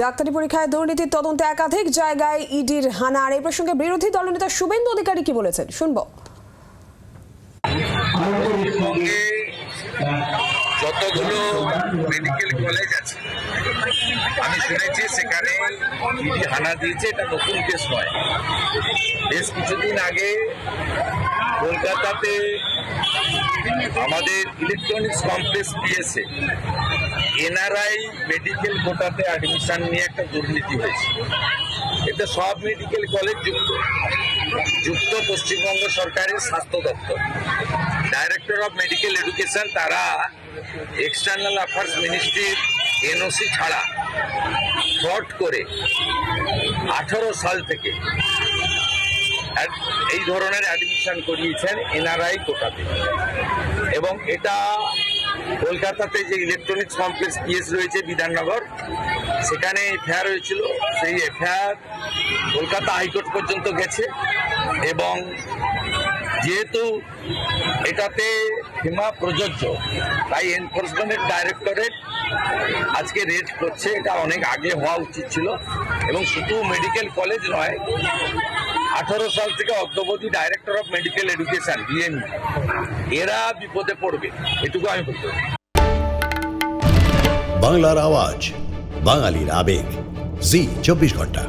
ডাক্তারি পরীক্ষায় দুর্নীতির তদন্তে একাধিক জায়গায় ইডির হানার। এই প্রসঙ্গে বিরোধী দলনেতা শুভেন্দু অধিকারী কি বলেছেন? শুনব। যতগুলো মেডিকেল কলেজ আছে, আমি শুনেছি সেখানে ইডি হানা দিয়েছে, এটা নতুন কেস নয়। বেশ কিছুদিন আগে কলকাতাতে আমাদের electronics complex PSA NRI medical কোটাতে admission নিয়ে একটা দুর্নীতি হয়েছে। এতে সব মেডিকেল কলেজ যুক্ত। যুক্ত পশ্চিমবঙ্গ সরকারের স্বাস্থ্য দপ্তর। ডাইরেক্টর অফ মেডিকেল এডুকেশন তারা এক্সটার্নাল অ্যাফেয়ার্স মিনিস্ট্রির এনওসি ছাড়া ফ্রড করে, আঠারো সাল থেকে এই ধরনের অ্যাডমিশন করিয়েছেন এনআরআই কোটাতে। এবং এটা কলকাতাতে যে ইলেকট্রনিক্স কমপ্লেক্স পিএস রয়েছে বিধাননগর, সেখানে এফআইআর হয়েছিল। সেই এফআইআর কলকাতা হাইকোর্ট পর্যন্ত গেছে এবং যেহেতু এটাতে সীমা প্রযোজ্য, তাই এনফোর্সমেন্টের ডাইরেক্টরেট আজকে রেড করছে। এটা অনেক আগে হওয়া উচিত ছিল। এবং শুধু মেডিকেল কলেজ নয় আঠারো সাল থেকে অদ্যবধি director of medical education DME এরা বিপদে পড়বে, এটুকু আমি বলতে বাংলার আওয়াজ, বাঙালির আবেগ। জি, চব্বিশ ঘণ্টা।